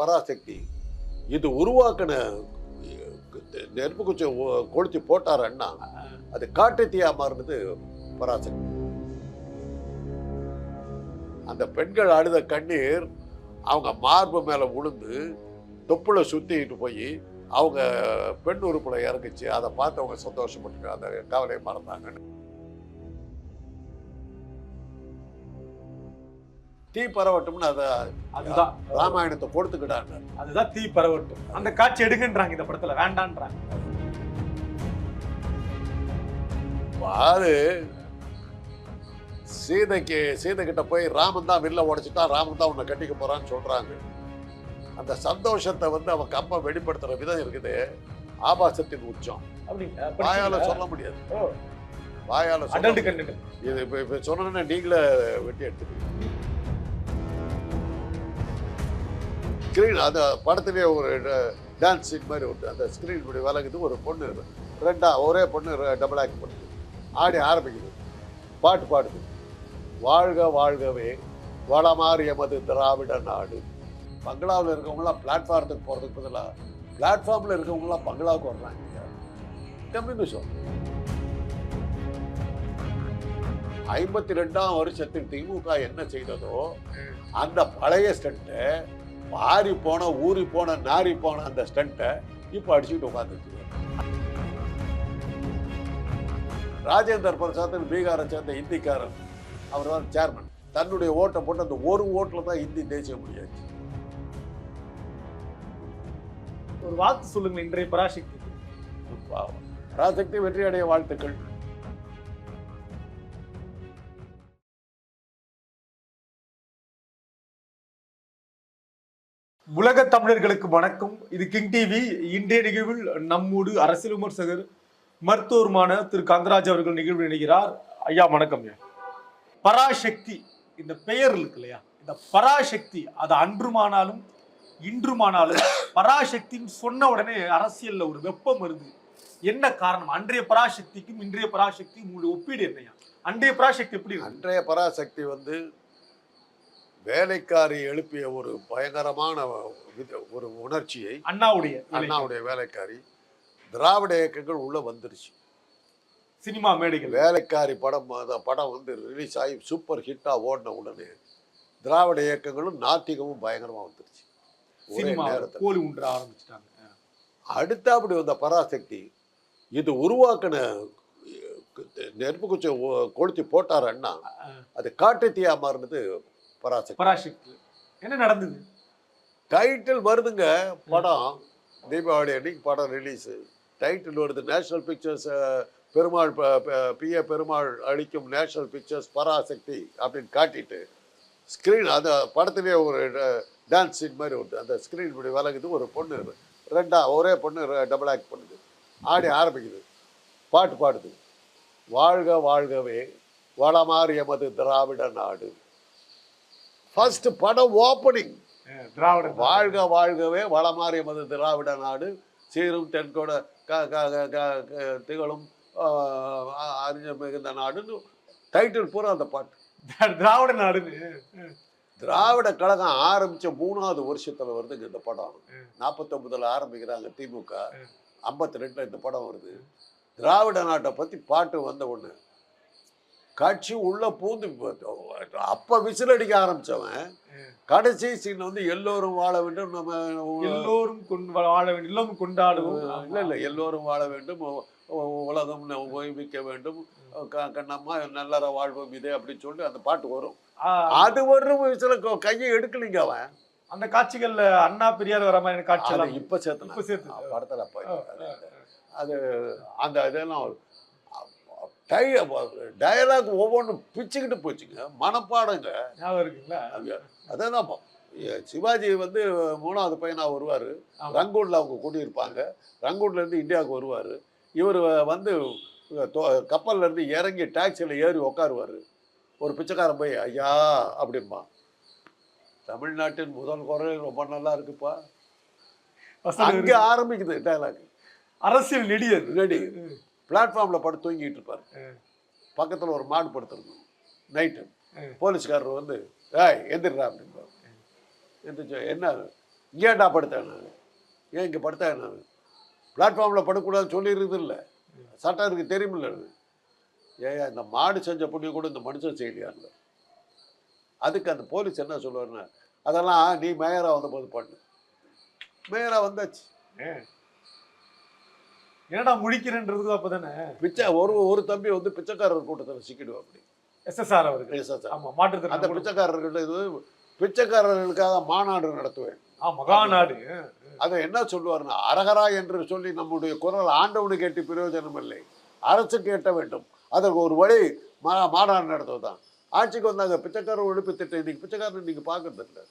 பராசக்தி. இது உருவாக்கின நெருப்பு குச்சி ஒ- கொளுத்தி போட்டார் அண்ணா அது காட்டு தீயா மாறினது பராசக்தி. அந்த பெண்கள் அழுத கண்ணீர் அவங்க மார்பு மேல விழுந்து தொப்புல சுத்திட்டு போய் அவங்க பெண் உறுப்புல இறங்குச்சு. அதை பார்த்து அவங்க சந்தோஷப்பட்டு அந்த கவலையை மறந்தாங்க தீ பரவட்டும்னு அதை அதுதான். ராமாயணத்தை கொடுத்துக்கிட்டாங்க அதுதான் தீ பரவட்டும். அந்த காட்சி எடுங்கன்றாங்க இந்த படத்துல. வேண்டான்றாங்க. அது சீதைக்கு சீதை கிட்ட போய் ராமன் தான் வில்ல உடைச்சிட்டான் ராமன் தான் உன்னை கட்டிக்க போறான்னு சொல்றாங்க. அந்த சந்தோஷத்தை வந்து அவன் கம்ப வெளிப்படுத்துற விதம் இருக்குது. ஆபாசத்தின் உச்சம். வாயால? சொல்ல முடியாது. வாயால சொல்ல இது இப்ப சொன்னா நீங்களே வெட்டி எடுத்துக்கீங்க ஸ்க்ரீன் அந்த படத்துலேயே ஒரு டான்ஸ் சீன் மாதிரி ஒரு அந்த ஸ்க்ரீன் இப்படி விலகுது. ஒரு பொண்ணு ரெண்டா ஒரே பொண்ணு டபுள் ஆக்ட் பண்ணுது. ஆடி ஆரம்பிக்குது. பாட்டு பாடுது. வாழ்க வாழ்கவே வளமாறு எமது திராவிட நாடு. பங்களாவில் இருக்கவங்களாம் பிளாட்ஃபாரத்துக்கு போகிறதுக்கு பதிலாக பிளாட்ஃபார்மில் இருக்கவங்களாம் பங்களாவுக்கு வர்றாங்க. கம்யூனிசம் ஐம்பத்தி ரெண்டாம் வருஷத்தில் திமுக என்ன செய்ததோ அந்த பழைய ஸ்டண்ட்டை மாறி போன ஊறி போன நாரி போன அந்த ஸ்டண்ட்டை இப்போ அடிச்சுட்டு உட்காந்துருக்கு ராஜேந்தர் பிரசாத் பீகாரை சேர்ந்த இந்திக்காரன் அவர் தான் சேர்மன் தன்னுடைய ஓட்டை போட்டு அந்த ஒரு ஓட்டில் தான் இந்தி தேசிய முடியாச்சு ஒரு வார்த்தை சொல்லுங்க இன்றைய பராசக்தி. பராசக்தி வெற்றி அடைய வாழ்த்துக்கள். உலக தமிழர்களுக்கு வணக்கம். இது கிங் டிவி. இன்றைய நிகழ்வில் நம்மோடு அரசியல் விமர்சகர் மருத்துவருமான திரு கந்தராஜ் அவர்கள் நிகழ்வு நினைக்கிறார் ஐயா வணக்கம் ஐயா. பராசக்தி இந்த பெயர் இருக்கு இல்லையா? இந்த பராசக்தி அது அன்றுமானாலும் இன்றுமானாலும் பராசக்தின்னு சொன்ன உடனே அரசியல்ல ஒரு வெப்பம் வருது. என்ன காரணம்? அன்றைய பராசக்திக்கும் இன்றைய பராசக்திக்கும் உங்களுடைய ஒப்பீடு என்னையா? அன்றைய பராசக்தி எப்படி அன்றைய பராசக்தி வந்து வேலைக்காரி எழுப்பிய ஒரு பயங்கரமான ஒரு உணர்ச்சியை அண்ணாவுடைய அண்ணாவுடைய வேலைக்காரி திராவிட இயக்கங்கள் உள்ள வந்துருச்சு. சினிமா மேடைகள். வேலைக்காரி படம் அந்த படம் வந்து ரிலீஸ் ஆகி சூப்பர் ஹிட்டா ஓடின உடனே திராவிட இயக்கங்களும் நாத்திகமும் பயங்கரமா வந்துருச்சு. ஒரே சினிமா நேரத்துல. கோழி உண்ட ஆரம்பிச்சிட்டாங்க. அடுத்தாப்படி வந்த பராசக்தி இது உருவாக்கின நெருப்பு குச்சி ஒ- கொளுத்தி போட்டார் அண்ணா. அது காட்டு தீயா மாறினது பராசக்தி. பராசக்தி. என்ன நடந்தது? டைட்டில் வருதுங்க படம். தீபாவளி அன்னைக்கு படம் ரிலீஸு டைட்டில் வருது national pictures Perumal P A. Perumal அளிக்கும் நேஷனல் பிக்சர்ஸ் பராசக்தி அப்படின்னு காட்டிட்டு ஸ்க்ரீன் அந்த படத்துலேயே ஒரு டான்ஸ் சீன் மாதிரி வருது அந்த ஸ்க்ரீன் இப்படி விலகுது ஒரு பொண்ணு ரெண்டா ஒரே பொண்ணு டபுள் ஆக்ட் பண்ணுது. ஆடி ஆரம்பிக்குது பாட்டு பாடுது. வாழ்க வாழ்கவே வளமாறு எமது திராவிட நாடு ஃபர்ஸ்ட் படம் ஓப்பனிங் திராவிட வாழ்க வாழ்கவே வளமாறு எமது திராவிட நாடு. சீரும் தென்கொட திகழும் அறிஞர் மிகுந்த நாடுன்னு டைட்டில் பூரா அந்த பாட்டு. திராவிட நாடுன்னு. திராவிட கழகம் ஆரம்பிச்ச மூணாவது வருஷத்துல வருதுங்க இந்த படம். ம். நாற்பத்தொன்பதுல ஆரம்பிக்கிறாங்க திமுக ஐம்பத்தி ரெண்டுல இந்த படம் வருது. திராவிட நாட்டை பத்தி பாட்டு வந்த ஒண்ணு கட்சி உள்ள பூந்து அப்ப விசில் அடிக்க ஆரம்பிச்சவன். கடைசி சீன் வந்து எல்லோரும் வாழ வேண்டும் நம்ம எல்லோரும் கொண்டு வாழ வேண்டும் எல்லோரும் கொண்டாடுவோம். இல்ல இல்ல எல்லோரும் வாழ வேண்டும் உலகம் ஓய்விக்க வேண்டும். கண்ணம்மா நல்லற வாழ்வோம் இதே அப்படின்னு சொல்லிட்டு அந்த பாட்டு வரும். அது வரும் விசில க- கையை எடுக்கலைங்க அவன். அந்த காட்சிகள்ல அண்ணா பெரியார் வர மாதிரி காட்சி இப்ப சேர்த்தன இப்ப சேர்த்து படத்துல அது அந்த இதெல்லாம் டை டயலாக் ஒவ்வொன்றும் பிச்சுக்கிட்டு போச்சுங்க. மனப்பாடங்க. ஞாபகம் இருக்குங்களா? அதான் எ- சிவாஜி வந்து மூணாவது பையனா வருவார். ரங்கூன்ல அவங்க கூட்டியிருப்பாங்க. ரங்கூன்ல இருந்து இந்தியாவுக்கு வருவார். இவர் வந்து தொ- கப்பல்ல இருந்து இறங்கி டாக்ஸியில் ஏறி உட்காருவார் ஒரு பிச்சைக்காரன் போய் ஐயா அப்படிம்பா. தமிழ்நாட்டின் முதல் குரல் ரொம்ப நல்லா இருக்குப்பா. அங்கே. ஆரம்பிக்குது டைலாக் அரசியல் நெடி அது ரெடி பிளாட்ஃபார்மில் படுத்து தூங்கிட்டு இருப்பார். பக்கத்தில் ஒரு மாடு படுத்துருக்கும். நைட்டு. போலீஸ்காரர் வந்து ஏய் எந்திரா அப்படின்பார் எந்திரிச்சு என்ன ஏன்டா படுத்தேன் நான்? ஏன் இங்கே படுத்தேன் நான்? பிளாட்ஃபார்மில் படக்கூடாதுன்னு சொல்லிடுறது இல்லை. சட்டம் இருக்கு தெரியுமில்ல அது. ஏன் இந்த மாடு செஞ்ச புண்ணியம் கூட இந்த மனுஷன் செய்யலையாருல அதுக்கு அந்த போலீஸ் என்ன சொல்லுவாருன்னா அதெல்லாம் நீ மேயராக வந்தபோது பண்ணு. மேயராக வந்தாச்சு. என்னடா முழிக்கிறேன்றதுக்கு அப்பதானே? பிச்சை ஒரு ஒரு தம்பி வந்து பிச்சைக்காரர் கூட்டத்தில் சிக்கிடுவா அப்படி. எஸ்எஸ்ஆர் அவருக்கு எஸ்எஸ்ஆர். ஆமா அந்த மாற்றுத்திறன் பிச்சைக்காரர்கள் இது பிச்சைக்காரர்களுக்காக மாநாடு நடத்துவேன். மகாநாடு அதை என்ன சொல்லுவார்னா அரகரா என்று சொல்லி நம்முடைய குரல் ஆண்டவனு கேட்டு பிரயோஜனம் இல்லை. அரசு கேட்ட வேண்டும். அதற்கு ஒரு வழி மா மாநாடு நடத்துவதுதான். ஆட்சிக்கு வந்தாங்க பிச்சைக்காரர் ஒழிப்பு திட்டம் இன்னைக்கு பிச்சைக்காரன் இன்னைக்கு பார்க்கறது இல்லை.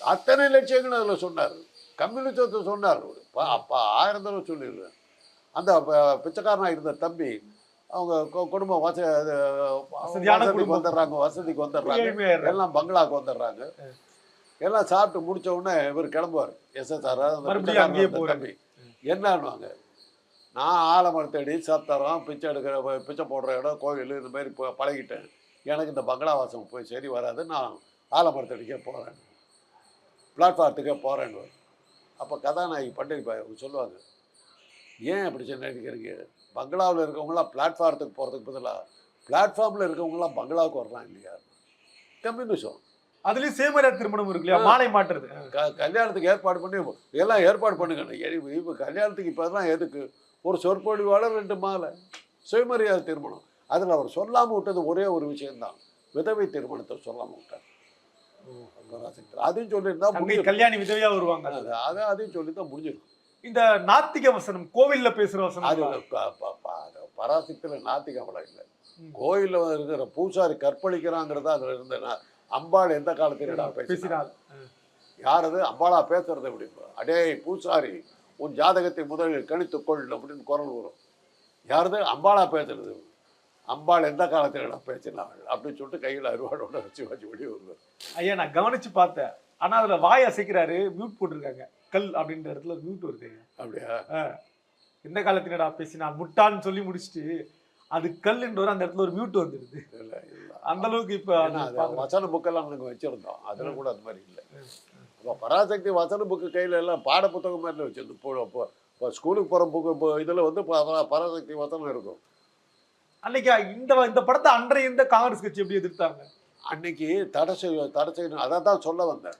அத்தனை லட்சியங்களும் அதில் சொன்னார். கம்யூனிஸ்டத்தை சொன்னார். அப்பா ஆயிரம் தடவை சொல்லிடுறேன் அந்த ப- பிச்சைக்காரனா இருந்த தம்பி அவங்க குடும்பம் வச வசதிக்கு. வந்துடுறாங்க வசதிக்கு வந்துடுறாங்க. எல்லாம் பங்களாக்கு வந்துடுறாங்க. எல்லாம் சாப்பிட்டு முடிச்ச உடனே இவர் கிளம்புவார். எஸ்எஸ்ஆர். தம்பி. என்னன்னுவாங்க. நான் ஆலமரத்தடி சாப்பிட்டாரோம் பிச்சை எடுக்கிற பிச்சை போடுற இடம் கோவில் இந்த மாதிரி பழகிட்டேன். எனக்கு இந்த பங்களா வாசம் போய் சரி வராது நான் ஆலமரத்தடிக்கே போகிறேன் பிளாட்ஃபார்த்துக்கே போகிறேன்னு அப்போ கதாநாயகி பண்டிகை சொல்லுவாங்க. ஏன் அப்படி நினைக்கிறீங்க பங்களாவில் இருக்கவங்களாம் பிளாட்ஃபார்த்துக்கு போகிறதுக்கு பதிலாக பிளாட்ஃபார்மில் இருக்கவங்களாம் பங்களாவுக்கு வர்றாங்க இல்லையா? கம்யூனிசம் அதுலயும் சேமரியா திருமணம் இருக்கு இல்லையா? மாலை மாற்றுறது க கல்யாணத்துக்கு ஏற்பாடு பண்ணி எல்லாம் ஏற்பாடு பண்ணுங்க. இப்போ கல்யாணத்துக்கு இப்போதான் எதுக்கு? ஒரு சொற்பொழிவாளர் ரெண்டு மாலை. சுயமரியாதை திருமணம். அதில் அவர் சொல்லாமல் விட்டது ஒரே ஒரு விஷயம்தான். விதவை திருமணத்தை சொல்லாமல் விட்டார். அதையும் சொல்லியிருந்தா கல்யாணி விதவையா வருவாங்க. அதை அதையும் சொல்லி தான் முடிஞ்சிருக்கும். இந்த நாத்திக வசனம் கோவில்ல பேசுற வசனம் பராசக்தியில் நாத்திகமலம் இல்லை. ம். கோயிலில் இருக்கிற பூசாரி கற்பழிக்கிறாங்கிறதா அதில் இருந்த அம்பாள் எந்த காலத்திலடா பேசினா பேசினால் யார் அது? அம்பாளா பேசுறது அப்படி அடே பூசாரி உன் ஜாதகத்தை முதலில் கணித்துக்கொள் அப்படின்னு குரல் வரும். யாரது அம்பாளா பேசுறது. அம்பாள் எந்த காலத்தில் நான் பேசினாள்? அப்படின்னு சொல்லிட்டு கையில் அருவாடோட வச்சு வச்சு வெளியே வருவார். ஐயா நான் கவனிச்சு பார்த்தேன். ஆனா அதுல வாய் அசைக்கிறாரு மியூட் போட்டிருக்காங்க. கல் அப்படின்ற இடத்துல மியூட் வருது. அப்படியா? ஆ. எந்த காலத்தினடா பேசினான் முட்டான்னு சொல்லி முடிச்சுட்டு அது கல்லுன்ற அந்த இடத்துல ஒரு மியூட் வந்துடுது. அந்த அளவுக்கு இப்ப. வசன புக்கெல்லாம் நாங்கள் வச்சுருந்தோம். அதில் கூட அது மாதிரி இல்லை. அப்போ பராசக்தி வசன புக்கு கையில் எல்லாம் பாட புத்தகம் மாதிரி வச்சிருந்தோம் இப்போ இப்போ இப்போ ஸ்கூலுக்கு போகிற புக்கு இப்போ இதில் வந்து பராசக்தி வசனம் இருக்கும். அன்னைக்கு இந்த இந்த படத்தை அன்றைய இந்த காங்கிரஸ் கட்சி எப்படி எதிர்த்தாங்க? அன்னைக்கு தடை செய்ய தடை செய்யணும். அதை தான் சொல்ல வந்தேன்.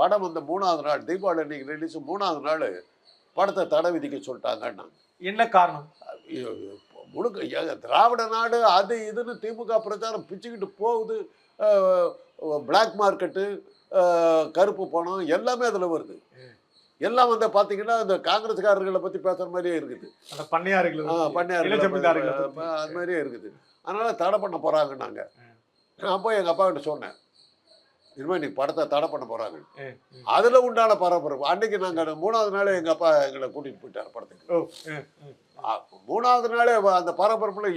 படம் வந்து மூணாவது நாள் தீபாவளி அன்னைக்கு ரிலீஸ் மூணாவது நாள் படத்தை தடை விதிக்க சொல்லிட்டாங்கன்னா என்ன காரணம்? முழுக்க திராவிட நாடு அது இதுன்னு திமுக பிரச்சாரம் பிச்சுக்கிட்டு போகுது. பிளாக் மார்க்கெட்டு கருப்பு பணம் எல்லாமே அதில் வருது. எல்லாம் வந்து பார்த்தீங்கன்னா இந்த காங்கிரஸ்காரர்களை பற்றி பேசுகிற மாதிரியே இருக்குது. அந்த பண்ணையார்களை பத்தி. அது மாதிரியே இருக்குது. அதனால தடை பண்ண போறாங்க நாங்க நான் போய் எங்க அப்பா கிட்ட சொன்னேன். இனிமே நீ படத்தை தடை பண்ண ஏய். அதுல உண்டான பரபரப்பு. அன்னைக்கு நாங்க அந்த மூணாவது நாள் எங்க அப்பா எங்களை கூட்டிட்டு போயிட்டார் படத்துக்கு. மூணாவது நாளே அந்த பரபரப்புல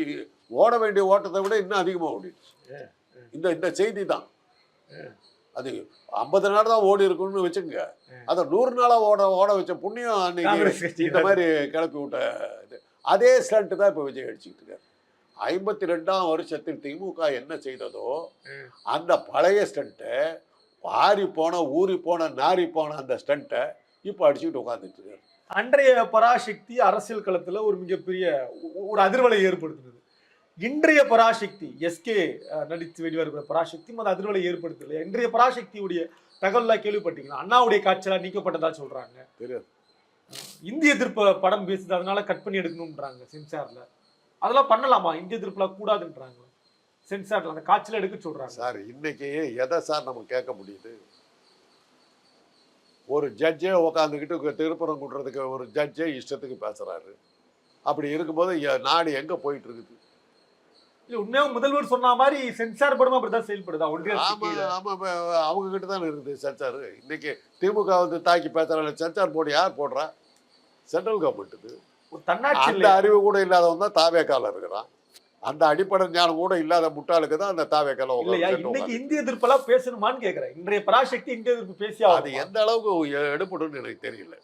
ஓட வேண்டிய ஓட்டத்தை விட இன்னும் அதிகமா ஓடிடுச்சு. இந்த இந்த செய்தி தான். அது ஐம்பது நாள் தான் ஓடி இருக்கும்னு வச்சுக்கோங்க. அதை நூறு நாளா ஓட ஓட வச்ச புண்ணியம் அன்னைக்கு இந்த மாதிரி கிளப்பி விட்ட இது. அதே ஸ்டண்ட் தான் இப்போ விஜய் அடிச்சுக்கிட்டு இருக்காரு. ஐம்பத்தி ரெண்டாம் வருஷத்தில் திமுக என்ன செய்ததோ. அந்த பழைய ஸ்டண்ட்டை ஆறி போன ஊறி போன நாரி போன அந்த ஸ்டண்ட்டை இப்போ அடிச்சுக்கிட்டு உட்காந்துட்டு இருக்காரு. அன்றைய பராசக்தி அரசியல் களத்துல ஒரு மிகப்பெரிய ஒரு அதிர்வலை ஏற்படுத்தினது. இன்றைய பராசக்தி எஸ்கே நடித்து வெளிவருகிற பராசக்தி அந்த அதிர்வலை ஏற்படுத்தல இன்றைய பராசக்தியுடைய தகவல்லாம் கேள்விப்பட்டீங்கன்னா அண்ணாவுடைய காய்ச்சலா நீக்கப்பட்டதா தெரியாது. இந்திய எதிர்ப்பு படம் பேசுது அதனால கட் பண்ணி எடுக்கணும்ன்றாங்க சென்சார்ல. அதெல்லாம் பண்ணலாமா? இந்திய எதிர்ப்புலாம் கூடாதுன்றாங்க சென்சார்ல அந்த காய்ச்சல் எடுக்க சொல்றாங்க. சார் இன்னைக்கு எதை சார் நம்ம கேட்க முடியுது? ஒரு ஜட்ஜே உக்காந்துக்கிட்டு திருப்புறம் கூட்டுறதுக்கு ஒரு ஜட்ஜே இஷ்டத்துக்கு பேசுறாரு. அப்படி இருக்கும்போது நாடு எங்க போயிட்டு இருக்குது இல்ல உண்மையாக முதல்வர் சொன்ன மாதிரி சென்சார் படம் அப்படிதான் செயல்படுதா? ஒன்றிய அவங்க கிட்ட தான் இருக்குது சென்சார் இன்னைக்கு திமுக வந்து தாக்கி பேசுறாங்க. சென்சார் போர்டு யார் போடுறா? சென்ட்ரல் கவர்மெண்ட்டுக்கு தன்னாட்சி அந்த? அறிவு கூட இல்லாதவன் தான் தாவேக்கால இருக்கிறான். அந்த அடிப்படை ஞானம் கூட இல்லாத முட்டாளுக்கு தான் அந்த தாவேக்கால இன்னைக்கு இந்திய எதிர்ப்பெல்லாம் பேசணுமான்னு கேக்குறேன். இன்றைய பராசக்தி இந்திய எதிர்ப்பு பேசியா அது எந்த அளவுக்கு எ- எடுபடும்னு எனக்கு தெரியல.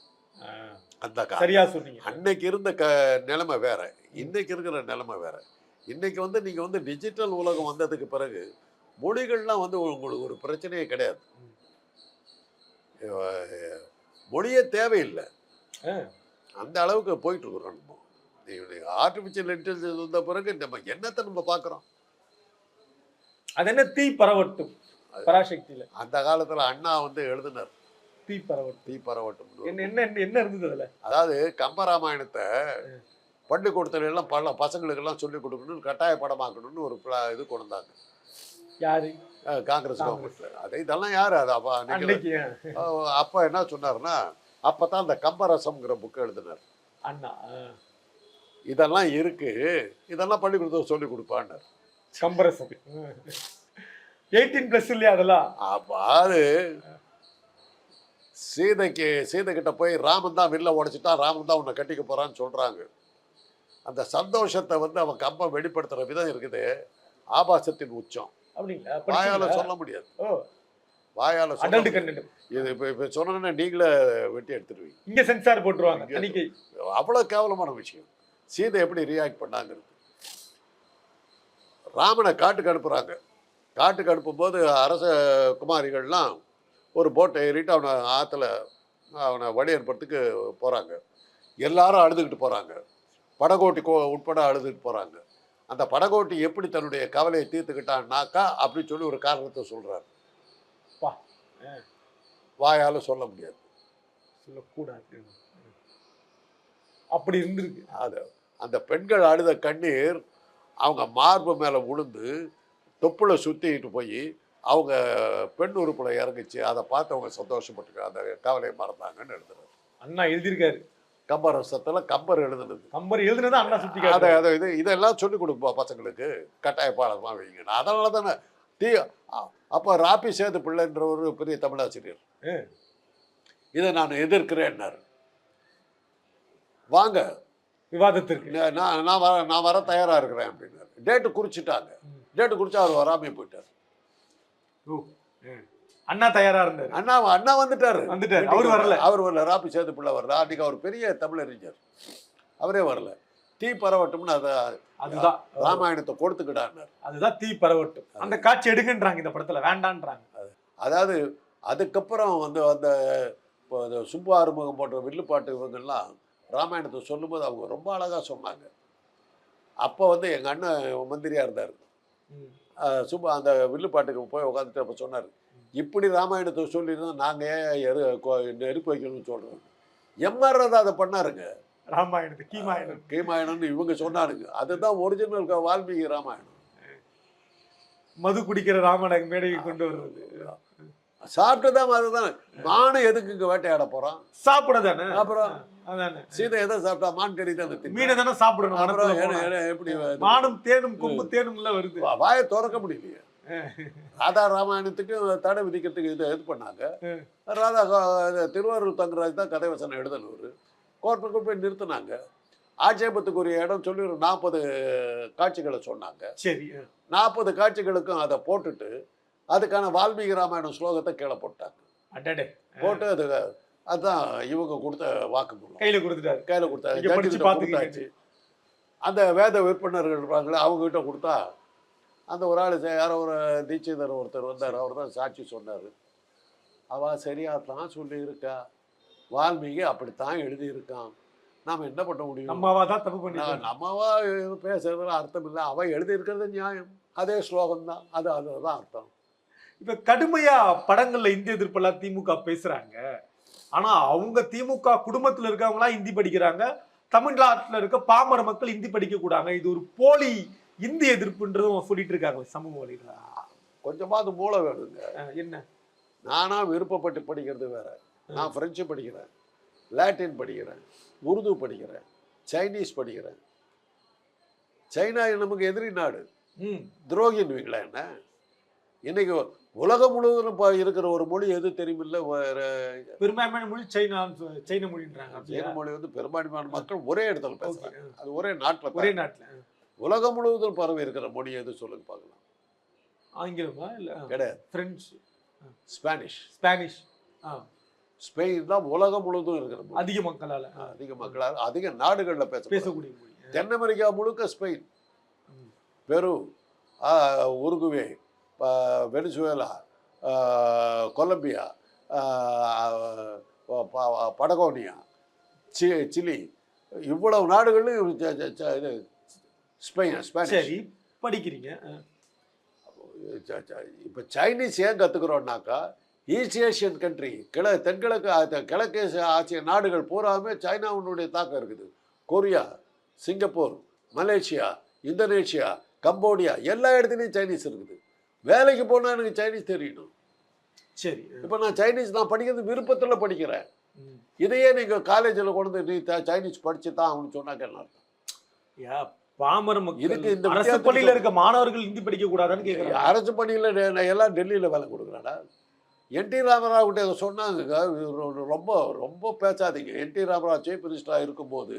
அந்த சரியா சொன்னீங்க. அன்னைக்கு இருந்த க நிலைமை வேற. இன்னைக்கு இருக்கிற நிலைமை வேற. இன்னைக்கு வந்து நீங்க வந்து டிஜிட்டல் உலகம் வந்ததுக்கு பிறகு மொழிகள்லாம் வந்து உங்களுக்கு ஒரு பிரச்சனையே கிடையாது. மொழியே தேவையில்லை. அந்த அளவுக்கு போயிட்டு இருக்கிறோம் நம்ம ஆர்டிஃபிஷியல் இன்டெலிஜென்ஸ் வந்த பிறகு நம்ம என்னத்தை நம்ம பார்க்குறோம்? அது என்ன தீ பரவட்டும் பராசக்தியில. அந்த காலத்தில் அண்ணா வந்து எழுதினார். தீ பரவட்டும். தீ பரவட்டும் என்ன என்ன என்ன- என்ன இருந்தது அதுல? அதாவது கம்பராமாயணத்தை பள்ளிக்கூடத்துல எல்லாம் பல பசங்களுக்கெல்லாம் சொல்லி கொடுக்கணும்னு கட்டாய படமாக்கணும்னு ஒரு இது கொண்டு வந்தாங்க யாரு காங்கிரஸ் கவர்மெண்ட்ல. அது இதெல்லாம் யாரு? அது அப்ப அன்னைக்கு அன்னைக்கு அஹ் அப்பா அப்பதான் அந்த கம்பரசம்ங்கிற புக் எழுதினார். அண்ணா. இதெல்லாம் இருக்கு. இதெல்லாம் பள்ளிக்கூடத்தில் சொல்லி கொடுப்பான்னார். கம்பரசம். எயிட்டீன் பிளஸ் இல்லையா அதெல்லாம்? அவ்வாறு சீதைக்கு சீதை கிட்ட போய் ராமன் தான் வில்ல உடைச்சிட்டான் ராமன் தான் உன்னை கட்டிக்க போறான்னு சொல்றாங்க. அந்த சந்தோஷத்தை வந்து அவன் கம்பம் வெளிப்படுத்துற விதம் இருக்குது. ஆபாசத்தின் உச்சம். அப்படிங்களா? சொல்ல முடியாது. வாயால அடல்ட். கண்டென்ட் இது இப்ப இப்ப சொன்னா நீங்களே வெட்டி எடுத்துருவீங்க. இங்க சென்சார் போட்டுருவாங்க தணிக்கை அவ்வளவு கேவலமான விஷயம். சீதை எப்படி ரியாக்ட் பண்ணாங்கிறது. ராமனை காட்டுக்கு அனுப்புறாங்க. காட்டுக்கு அனுப்பும்போது அரச குமாரிகள்லாம் ஒரு போட்டை ஏறிட்டு அவனை ஆற்றுல அவனை வழி அனுப்புறதுக்கு போகிறாங்க எல்லாரும் அழுதுகிட்டு போகிறாங்க படகோட்டி கோ உட்பட அழுதுகிட்டு போகிறாங்க அந்த படகோட்டி எப்படி தன்னுடைய கவலையை தீர்த்துக்கிட்டான்னாக்கா அப்படின்னு சொல்லி ஒரு காரணத்தை சொல்கிறார். வாயால சொல்ல முடியாது. சொல்லக்கூடாது. அப்படி இருந்திருக்கு. அது அந்த பெண்கள் அழுத கண்ணீர் அவங்க மார்பு மேலே விழுந்து தொப்புல சுற்றிக்கிட்டு போய் அவங்க பெண் உறுப்புல இறங்குச்சு. அதை பார்த்து அவங்க சந்தோஷப்பட்டு அந்த கவலையை மறந்தாங்கன்னு எழுதுறாரு. அண்ணா எழுதியிருக்காரு. கம்பர் ரசத்துல கம்பர் எழுதுனது. கம்பர் எழுதுனது அண்ணா சுத்தி அதை. அதை இது இதெல்லாம் சொல்லிக் கொடுப்போம் பசங்களுக்கு. கட்டாய பாடமாக வைங்க. அதனால தானே தீ அப்போ ராபி சேது பிள்ளைன்ற ஒரு பெரிய தமிழாசிரியர். இதை நான் எதிர்க்கிறேன்னாரு. வாங்க. விவாதத்திற்கு. நான் நான் வர நான் வர தயாராக இருக்கிறேன் அப்படின்னாரு. டேட்டு குறிச்சிட்டாங்க. டேட்டு குறிச்சு அவர் வராமே போயிட்டார். அண்ணா தயாரா இருந்தாரு. அண்ணா அண்ணா வந்துட்டாரு. வந்துட்டாரு. அவரு வரல. அவர் வரல. ராபி சேது பிள்ளை வரல. அன்னைக்கு அவர் பெரிய தமிழறிஞர். அவரே வரல. தீ பரவட்டும்னு அதை அதுதான். ராமாயணத்தை கொடுத்துக்கிட்டார் அதுதான் தீ பரவட்டும் அந்த காட்சி எடுங்கன்றாங்க இந்த படத்துல வேண்டான்றாங்க. அதாவது அதுக்கப்புறம் வந்து அந்த இப்போ அந்த சுப்பு ஆறுமுகம் போன்ற வில்லுப்பாட்டு இவங்கெல்லாம் ராமாயணத்தை சொல்லும்போது அவங்க ரொம்ப அழகாக சொன்னாங்க. அப்போ வந்து எங்கள் அண்ணன் மந்திரியாக இருந்தார். சும்மா அந்த வில்லுப்பாட்டுக்கு போய் உட்காந்துட்டு அப்போ சொன்னார். இப்படி ராமாயணத்தை சொல்லியிருந்தா நாங்கள் ஏன் எரு நெருப்பு வைக்கணும்னு சொல்கிறோம் எம்ஆர் ராதா அதை பண்ணாருங்க. ராமாயணத்து கீமாயணம். கீமாயணம்னு இவங்க சொன்னாருங்க அதுதான் ஒரிஜினல் வால்மீகி ராமாயணம். மது குடிக்கிற ராமனை மேடையை கொண்டு வருவது சாப்பிட்டு தான் அதுதான். மானு எதுக்கு இங்கே வேட்டையாட போகிறான் சாப்பிட தானே அப்புறம் சீதை எதை சாப்பிட்டா? மான் கறி தானே. மீனை தானே சாப்பிடணும் அப்புறம் எப்படி? மானும் தேனும் கொம்பு தேனும்ல வருது. வா- வாயை திறக்க முடியலையே. ராதா ராமாயணத்துக்கு தடை விதிக்கிறதுக்கு இது இது பண்ணாங்க. ராதா திருவாரூர் தங்கராஜ் தான் கதை வசனம் எழுதனவர் கோர்ட்டுக்கு போய் நிறுத்தினாங்க. ஆட்சேபத்துக்குரிய இடம் சொல்லி ஒரு நாற்பது காட்சிகளை சொன்னாங்க. சரி நாற்பது காட்சிகளுக்கும் அதை போட்டுட்டு அதுக்கான வால்மீகி ராமாயணம் ஸ்லோகத்தை கீழே போட்டாங்க. போட்டு அது அதுதான் இவங்க கொடுத்த வாக்குமூலம். கையில கொடுத்துட்டாரு. கையில். கொடுத்தாச்சு. அந்த வேத விற்பனர்கள் இருப்பாங்களே அவங்க கிட்ட கொடுத்தா அந்த ஒரு ஆள் யாரோ ஒரு தீட்சிதர் ஒருத்தர் வந்தார் அவர் தான் சாட்சி சொன்னார். அவ சரியா தான் சொல்லி இருக்கா வால்மீகி அப்படித்தான் எழுதியிருக்கான். நாம் என்ன பண்ண முடியும்? நம்மாவா தான் தப்பு பண்ணிருக்காங்க நம்மவா பேசுறதுல அர்த்தம் இல்லை. அவன் எழுதியிருக்கிறது நியாயம். அதே ஸ்லோகம் தான் அது அதுதான் அர்த்தம். இப்ப கடுமையா படங்கள்ல இந்திய எதிர்ப்பெல்லாம் திமுக பேசுறாங்க. ஆனா அவங்க திமுக குடும்பத்துல இருக்கவங்களா இந்தி படிக்கிறாங்க. தமிழ்நாட்டுல இருக்க பாமர மக்கள் இந்தி படிக்க கூடாங்க. இது ஒரு போலி இந்திய எதிர்ப்புன்றதும் சொல்லிட்டு இருக்காங்க. சமூக வழியில கொஞ்சமாவது மூளை வேணுங்க. என்ன? நானா விருப்பப்பட்டு படிக்கிறது வேற. நான் பிரெஞ்சு படிக்கிறேன் லாட்டின் படிக்கிறேன் உருது படிக்கிறேன் சைனீஸ் படிக்கிறேன். சைனா நமக்கு எதிரி நாடு? ம். துரோகின்னு வைங்களா என்ன? இன்னைக்கு உலகம் முழுவதும் இருக்கிற ஒரு மொழி எது தெரியுமில்ல? பெரும்பான்மையான மொழி சைனா சைன மொழின்றாங்க சீன? மொழி வந்து பெரும்பான்மையான மக்கள் ஒரே இடத்துல. பேசுறாங்க. அது ஒரே நாட்டில் ஒரே நாட்டுல உலகம் முழுவதும் பரவி இருக்கிற மொழி எது சொல்லுங்க பார்க்கலாம். ஆங்கிலமா இல்ல கிடையாது. பிரெஞ்சு ஸ்பானிஷ் ஸ்பானிஷ் ஆ, ஸ்பெயின் தான் உலகம் முழுவதும் இருக்கிற அதிக மக்களால. அதிக மக்களால் அதிக நாடுகளில் பேச பேசக்கூடிய தென் அமெரிக்கா முழுக்க Spain. Peru Uruguay Venezuela Colombia Patagonia C Chile இவ்வளவு ச- இது ஸ்பெயின் சரி படிக்கிறீங்க. இப்ப சைனீஸ் ஏன் கத்துக்கிறோம்னாக்கா ஈஸ்ட் ஏஷியன் கண்ட்ரி கிழ தென்கிழக்கு ஆ- கிழக்கு ஆசிய- நாடுகள் பூராமே சைனாவினுடைய தாக்கம் இருக்குது. Korea Singapore Malaysia Indonesia Cambodia எல்லா இடத்துலையும் சைனீஸ் இருக்குது. வேலைக்கு போனால் எனக்கு சைனீஸ் தெரியணும். சரி இப்போ நான் சைனீஸ் நான் படிக்கிறது விருப்பத்தில் படிக்கிறேன். இதையே நீங்கள் காலேஜில் கொண்டு நீ சைனீஸ் படிச்சு தான் அவனு சொன்னாக்க என்ன அர்த்தம்? பாமர இதுக்கு இந்த அரசு பள்ளியில இருக்க மாணவர்கள் ஹிந்தி படிக்க கூடாதுன்னு கேக்குறாங்க. அரசு பணியில் எல்லாம் டெல்லியில் வேலை கொடுக்குறாடா? என் டி ராமராவ் கிட்ட சொன்னாங்க ரொம்ப ரொம்ப பேசாதீங்க என் டி ராமராவ் சீஃப் மினிஸ்டராக இருக்கும்போது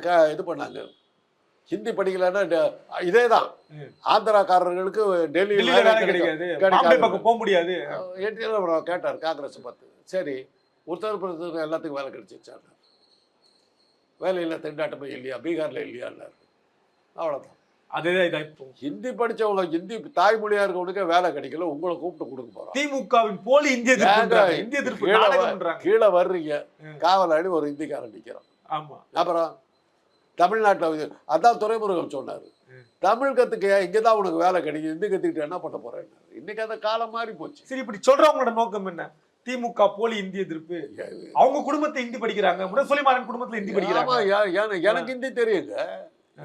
க- இது பண்ணாங்க. ஹிந்தி படிக்கலைன்னா இதே தான். ஆந்திராக்காரர்களுக்கு டெல்லியில் போக முடியாது. என் டி ராமராவ் கேட்டார் காங்கிரஸ் பார்த்து சரி உத்தரப்பிரதேசத்தில் எல்லாத்துக்கும் வேலை கிடைச்சிச்சாங்க வேலையில் திண்டாட்டமே இல்லையா? பீகாரில் இல்லையான்னாரு. அவ்வளோதான் அதுதான் இதா இப்போ. ஹிந்தி படிச்சவங்க ஹிந்தி தாய்மொழியா இருக்கவனுக்கே வேலை கிடைக்கல உங்களை கூப்பிட்டு கொடுக்க போறோம் திமுகவின் போலி இந்திய. இந்திய எதிர்ப்பு கீழே வர்றீங்க. காவலாளி ஒரு ஹிந்திக்காரன் நிற்கிறான் ஆமா. அப்புறம் தமிழ்நாட்டில் அதான் துறைமுருகன் சொன்னார். தமிழ் கத்துக்க இங்கே தான் உனக்கு வேலை கிடைக்கும் ஹிந்தி கற்றுக்கிட்டு என்ன பண்ண போறேன் இன்னைக்கு அந்த காலம் மாறி போச்சு. சரி இப்படி சொல்றவங்களோட நோக்கம் என்ன? திமுக போலி இந்திய எதிர்ப்பு. அவங்க குடும்பத்தை ஹிந்தி படிக்கிறாங்க. முரசொலிமாறன் குடும்பத்துல ஆமா படிக்கிறாங்க எனக்கு- எனக்கு ஹிந்தி தெரியுங்க.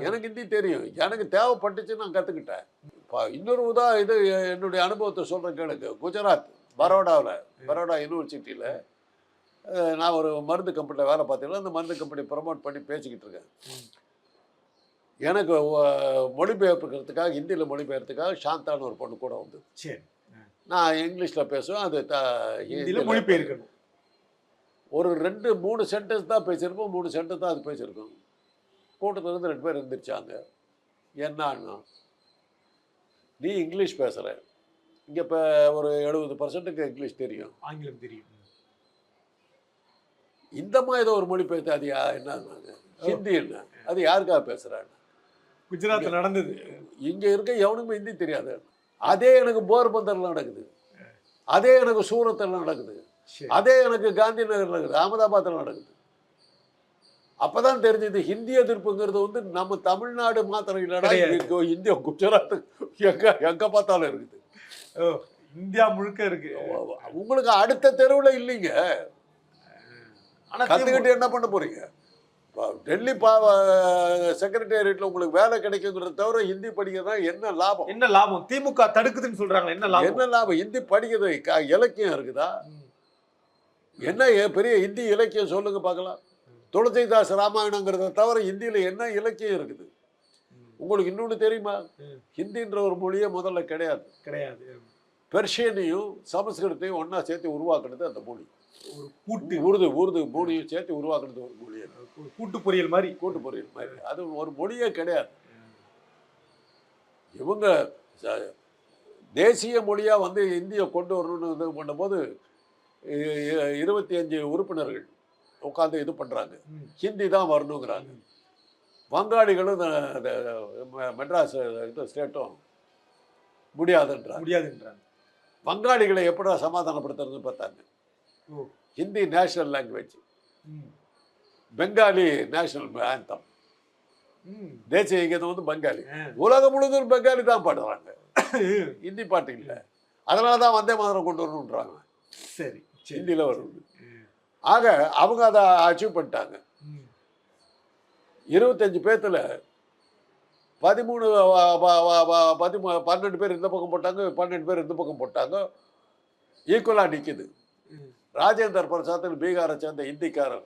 எனக்கு ஹிந்தி தெரியும். எனக்கு தேவைப்பட்டுச்சு நான் கற்றுக்கிட்டேன் இப்போ இன்னொரு உதா இது என்னுடைய அனுபவத்தை சொல்கிறேன் கேளுங்க. குஜராத் பரோடாவில் பரோடா யூனிவர்சிட்டியில் நான் ஒரு மருந்து கம்பெனியில் வேலை பார்த்தீங்கன்னா அந்த மருந்து கம்பெனி ப்ரமோட் பண்ணி பேசிக்கிட்டு இருக்கேன். எனக்கு மொழிபெயர்ப்புக்கிறதுக்காக ஹிந்தியில் மொழிபெயர்த்துக்காக சாந்தான்னு ஒரு பொண்ணு கூட வந்து. சரி. நான் இங்கிலீஷில் பேசுவேன் அது ஹிந்தியில மொழிபெயர்க்கணும். ஒரு ரெண்டு மூணு சென்டென்ஸ் தான் பேசியிருப்போம். மூணு சென்டென்ஸ் தான் அது பேசியிருக்கோம். கூட்டத்துல இருந்து ரெண்டு பேர் எந்திரிச்சாங்க என்னன்னா நீ இங்கிலீஷ் பேசுகிற இங்கே இப்போ ஒரு எழுபது பர்சன்ட்டுக்கு இங்கிலீஷ் தெரியும். ஆங்கிலம் தெரியும். இந்த மாதிரி ஏதோ ஒரு மொழி பேச அது என்னன்னாங்க ஹிந்தி என்ன? அது யாருக்காக பேசுகிறாங்க குஜராத்ல நடந்தது. இங்கே இருக்க எவனுக்குமே ஹிந்தி தெரியாது. அதே எனக்கு போர்பந்தரில் நடக்குது. அதே எனக்கு சூரத்தில் நடக்குது. அதே எனக்கு காந்தி நகரில் நடக்குது. அகமதாபாத்தில் நடக்குது. அப்பதான் தெரிஞ்சது ஹிந்தி எதிர்ப்புங்கிறது வந்து நம்ம தமிழ்நாடு மாத்திரம் இல்லடா இந்தியா குஜராத் எங்க எங்க பார்த்தாலும் இருக்குது. இந்தியா முழுக்க இருக்கு. உங்களுக்கு அடுத்த தெருவுல இல்லைங்க. ஆனா திமுக கத்துக்கிட்டு என்ன பண்ண போறீங்க? டெல்லி பா செக்ரட்டேரியட்ல உங்களுக்கு வேலை கிடைக்குங்கிறத தவிர ஹிந்தி படிக்கிறதா என்ன லாபம்? என்ன லாபம்? திமுக தடுக்குதுன்னு சொல்றாங்க என்ன லாபம்? என்ன லாபம்? ஹிந்தி படிக்கிறது இலக்கியம் இருக்குதா. என்ன பெரிய ஹிந்தி இலக்கியம் சொல்லுங்க பார்க்கலாம். துளசிதாஸ் ராமாயணங்கிறத தவிர ஹிந்தியில என்ன இலக்கியம் இருக்குது. உங்களுக்கு இன்னொன்று தெரியுமா. ஹிந்தின்ற ஒரு மொழியே முதல்ல கிடையாது. கிடையாது பெர்ஷியனையும் சமஸ்கிருதத்தையும் ஒண்ணா சேர்த்து உருவாக்குனது அந்த மொழி. ஒரு கூட்டு. உருது உருது மூணையும் சேர்த்து உருவாக்குனது ஒரு மொழி கூட்டு பொறியல் மாதிரி. கூட்டு பொறியியல் மாதிரி. அது ஒரு மொழியே கிடையாது. இவங்க தேசிய மொழியா வந்து இந்தியை கொண்டு வரணும்னு இது பண்ணும்போது இருபத்தி அஞ்சு உறுப்பினர்கள். உட்காந்து இது பண்றாங்க. ம். ஹிந்தி தான் வரணுங்கிறாங்க. வங்காளிகளும் மெட்ராஸ் இது ஸ்டேட்டும் முடியாதுன்றாங்க. முடியாதுன்றாங்க. வங்காளிகளை எப்படா சமாதானப்படுத்துறதுன்னு பார்த்தாங்க. Hindi national language. Bengali national anthem. தேசிய கீதம் வந்து பெங்காலி. உலகம் முழுவதும் பெங்காலி தான் பாடுறாங்க. ஹிந்தி பாட்டு இல்லை. அதனால தான் வந்தே மாதிரம் கொண்டு வரணுன்றாங்க. சரி ஹிந்தியில் வருது. ம். ஆக அவங்க அதை அச்சீவ் பண்ணிட்டாங்க. இருபத்தஞ்சு பேர்த்தில் பதிமூணு பதிமூ பன்னெண்டு பேர் இந்த பக்கம் போட்டாங்க பன்னெண்டு பேர் இந்த பக்கம் போட்டாங்க. ஈக்குவலாக நிற்குது ராஜேந்தர் பிரசாத்னு பீகாரை சேர்ந்த ஹிந்திக்காரர்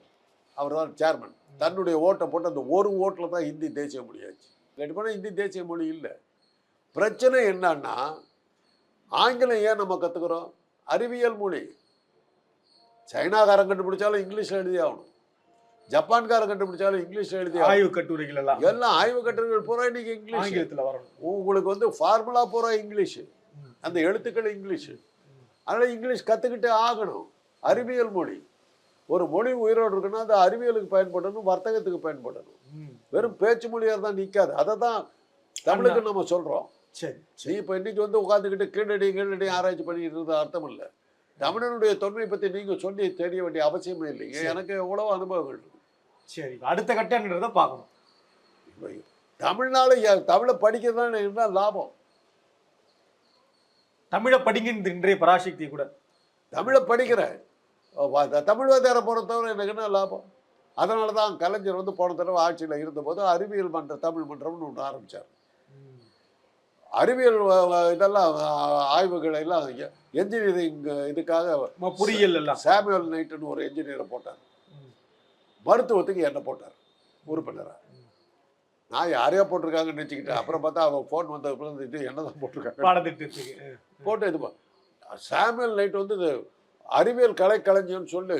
அவர் தான் சேர்மன் தன்னுடைய ஓட்டை போட்டு அந்த ஒரு ஓட்டில் தான் ஹிந்தி தேசிய மொழியாச்சு இல்லாட்டி போனால் ஹிந்தி தேசிய மொழி இல்லை. பிரச்சனை என்னன்னா ஆங்கிலம் ஏன் நம்ம கற்றுக்குறோம் அறிவியல் மொழி. சைனாக்காரன் கண்டுபிடிச்சாலும் இங்கிலீஷில் எழுதி ஆகணும் ஜப்பான்காரன் கண்டுபிடிச்சாலும் இங்கிலீஷில் எழுதி ஆய்வு கட்டுரைகள் எல்லாம் எல்லாம் ஆய்வு கட்டுரைகள் பூரா இன்னைக்கு இங்கிலீஷ். ஆங்கிலத்துல வரணும். உங்களுக்கு வந்து ஃபார்முலா பூரா இங்கிலீஷு. அந்த எழுத்துக்கள் இங்கிலீஷு. அதனால் இங்கிலீஷ் கற்றுக்கிட்டே ஆகணும். அறிவியல் மொழி. ஒரு மொழி உயிரோடு இருக்குன்னா அது அறிவியலுக்கு பயன்படணும் வர்த்தகத்துக்கு பயன்படணும். வெறும் பேச்சு மொழியாக தான் நிற்காது அதை தான் தமிழுக்கு நம்ம சொல்கிறோம் சரி நீ இப்போ இன்னைக்கு வந்து உட்காந்துக்கிட்டு கீழடி கீழடி ஆராய்ச்சி பண்ணிக்கிட்டு இருந்த அர்த்தம் இல்லை. தமிழனுடைய தொன்மை பத்தி நீங்க சொல்லி தெரிய வேண்டிய அவசியமே இல்லைங்க. எனக்கு எவ்வளவு அனுபவங்கள். சரி அடுத்த கட்டன்றதை பார்க்கணும். தமிழ்னால தமிழை படிக்கிறதுதான் என்ன லாபம்? தமிழை இந்த இன்றைய பராசக்தி கூட. தமிழை படிக்கிறேன் தமிழ் வாத்தியாரை பொறுத்தவரை எனக்கு என்ன லாபம்? அதனால தான் கலைஞர் வந்து போன தடவை ஆட்சியில் இருந்தபோது அறிவியல் மன்ற தமிழ் மன்றம்னு ஒன்று ஆரம்பிச்சார். அறிவியல் இதெல்லாம் ஆய்வுகள் எல்லாம் என்ஜினியரிங் இதுக்காக பொறியியல் எல்லாம். சாமுவல் நைட்டுன்னு ஒரு என்ஜினியரை போட்டார். மருத்துவத்துக்கு என்ன போட்டார்? உறுப்பினரா. நான் யாரையா போட்டிருக்காங்கன்னு நினச்சிக்கிட்டேன். அப்புறம் பார்த்தா அவன் ஃபோன் வந்த இது என்ன தான் போட்டிருக்காங்க போட்டு இது சாமுவல் நைட் வந்து இது அறிவியல் கலைக்களஞ்சியம்னு சொல்லி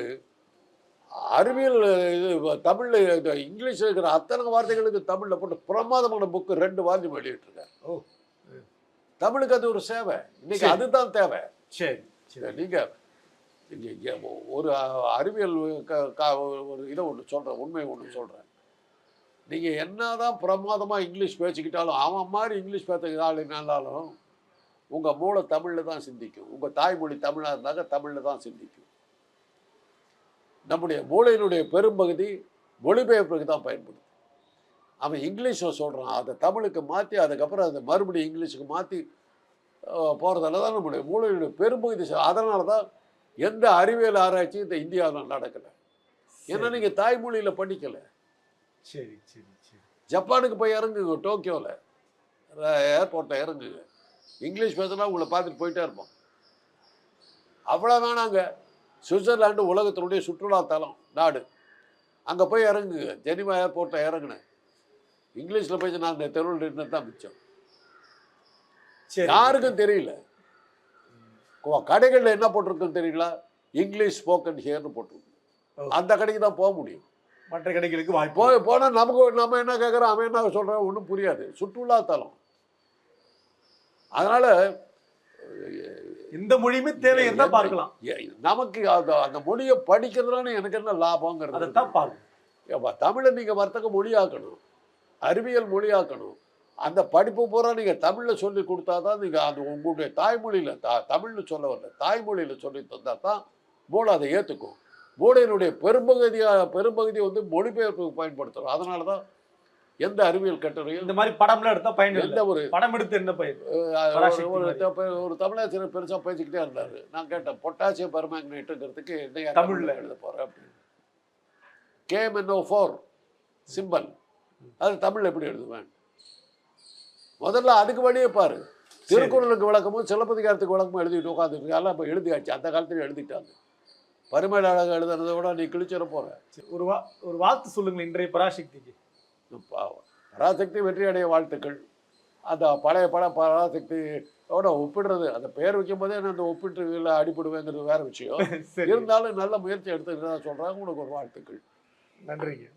அறிவியல் இது தமிழில் இங்கிலீஷில் இருக்கிற அத்தனை வார்த்தைகளுக்கு தமிழில் போட்டு பிரமாதமான புக்கு ரெண்டு வால்யூம் வெளியிட்டிருக்காரு ஓ. தமிழுக்கு அது ஒரு சேவை. இன்னைக்கு. அதுதான் தேவை. சரி சரி. நீங்க ஒரு அறிவியல் ஒரு இதை ஒன்று சொல்றேன் உண்மை ஒன்று சொல்றேன். நீங்க என்னதான் பிரமாதமா இங்கிலீஷ் பேசிக்கிட்டாலும் அவன் மாதிரி இங்கிலீஷ் பேசுகிற ஆள் என்னாலும் உங்க மூளை தமிழ்ல தான் சிந்திக்கும். உங்க தாய்மொழி தமிழா இருந்தாக்க தமிழ்ல தான் சிந்திக்கும். நம்முடைய மூளையினுடைய பெரும்பகுதி மொழிபெயர்ப்புக்கு தான் பயன்படுது அவன் இங்கிலீஷில் சொல்கிறான் அதை தமிழுக்கு மாற்றி அதுக்கப்புறம் அதை மறுபடியும் இங்கிலீஷுக்கு மாற்றி போகிறதால தான் நம்முடைய மூளையினுடைய பெரும்பகுதி அதனால தான் எந்த அறிவியல் ஆராய்ச்சியும் இந்த இந்தியாவில் நடக்கலை. ஏன்னா நீங்கள் தாய்மொழியில் படிக்கலை. சரி சரி சரி. ஜப்பானுக்கு போய் இறங்குங்க டோக்கியோவில் ஏர்போர்ட்டில் இறங்குங்க. இங்கிலீஷ் பேசினா உங்களை பார்த்துட்டு போயிட்டே இருப்போம். அவ்வளோதானாங்க சுவிட்சர்லாண்டு உலகத்தினுடைய சுற்றுலா தலம் நாடு. அங்கே போய் இறங்குங்க. ஜெனிவா ஏர்போர்ட்டில் இறங்குனேன். இங்கிலீஷில் பேசி நான் தெருவில் நின்று தான் மிச்சம் யாருக்கும் தெரியல. கடைகள்ல என்ன போட்டிருக்குன்னு தெரியல? இங்கிலீஷ் ஸ்போக்கன் ஹியர்னு போட்டிருக்கு. அந்த கடைக்கு தான் போக முடியும். மற்ற கடைகளுக்கு வாய்ப்பு போய் போனால் நமக்கு நம்ம என்ன கேட்குறோம் அவன் என்ன சொல்கிறான் ஒன்றும் புரியாது. சுற்றுலா தலம். அதனால எந்த மொழியுமே தேவை இருந்தா பார்க்கலாம். நமக்கு அந்த அந்த மொழியை படிக்கிறதுனால எனக்கு என்ன லாபங்கிறது? அதைத்தான் பார்க்கணும். ஏப்பா தமிழை நீங்கள் வர்த்தக மொழியாக்கணும். அறிவியல் மொழியாக்கணும். அந்த படிப்பு பூரா நீங்கள் தமிழில் சொல்லி கொடுத்தா தான் நீங்கள் அது உங்களுடைய தாய்மொழியில் தா தமிழ்னு சொல்ல வரல தாய்மொழியில் சொல்லி தந்தா தான் மூளை அதை ஏற்றுக்கும் மூளையினுடைய பெரும்பகுதியாக பெரும்பகுதி வந்து மொழிபெயர்ப்புக்கு பயன்படுத்துகிறோம் அதனால தான் எந்த அறிவியல் கட்டுரையும் இந்த மாதிரி படம்லாம் எடுத்தா பயன் எந்த ஒரு படம் எடுத்து என்ன பயன் ஒரு தமிழாசிரியர் பெருசாக பேசிக்கிட்டே இருந்தார். நான் கேட்டேன் பொட்டாசியம் பெர்மேங்கனேட்டுங்கிறதுக்கு என்ன தமிழ்ல. எழுத போகிறேன் அப்படின்னு. கேஎம்என்ஓ ஃபோர் சிம்பல் அது தமிழ் எப்படி எழுதுவேன்? முதல்ல அதுக்கு வழியே பாரு. திருக்குறளுக்கு விளக்கமும் சிலப்பதிகாரத்துக்கு விளக்கமும் எழுதிட்டு உட்காந்துருக்கு எல்லாம் இப்போ எழுதியாச்சு. அந்த காலத்துல எழுதிட்டாங்க. பரிமள அழகு எழுதுனதை விட நீ கிழிச்சிட போற. ஒரு வா ஒரு வாழ்த்து சொல்லுங்க இன்றைய பராசக்திக்கு. பராசக்தி வெற்றி அடைய வாழ்த்துக்கள். அந்த பழைய பட பராசக்தியோட ஒப்பிடுறது அந்த பேர் வைக்கும் போதே நான் அந்த ஒப்பிட்டுல அடிபடுவேங்கிறது வேற விஷயம். இருந்தாலும் நல்ல முயற்சி எடுத்துக்கிட்டு தான் சொல்றாங்க உனக்கு ஒரு வாழ்த்துக்கள். நன்றிங்க.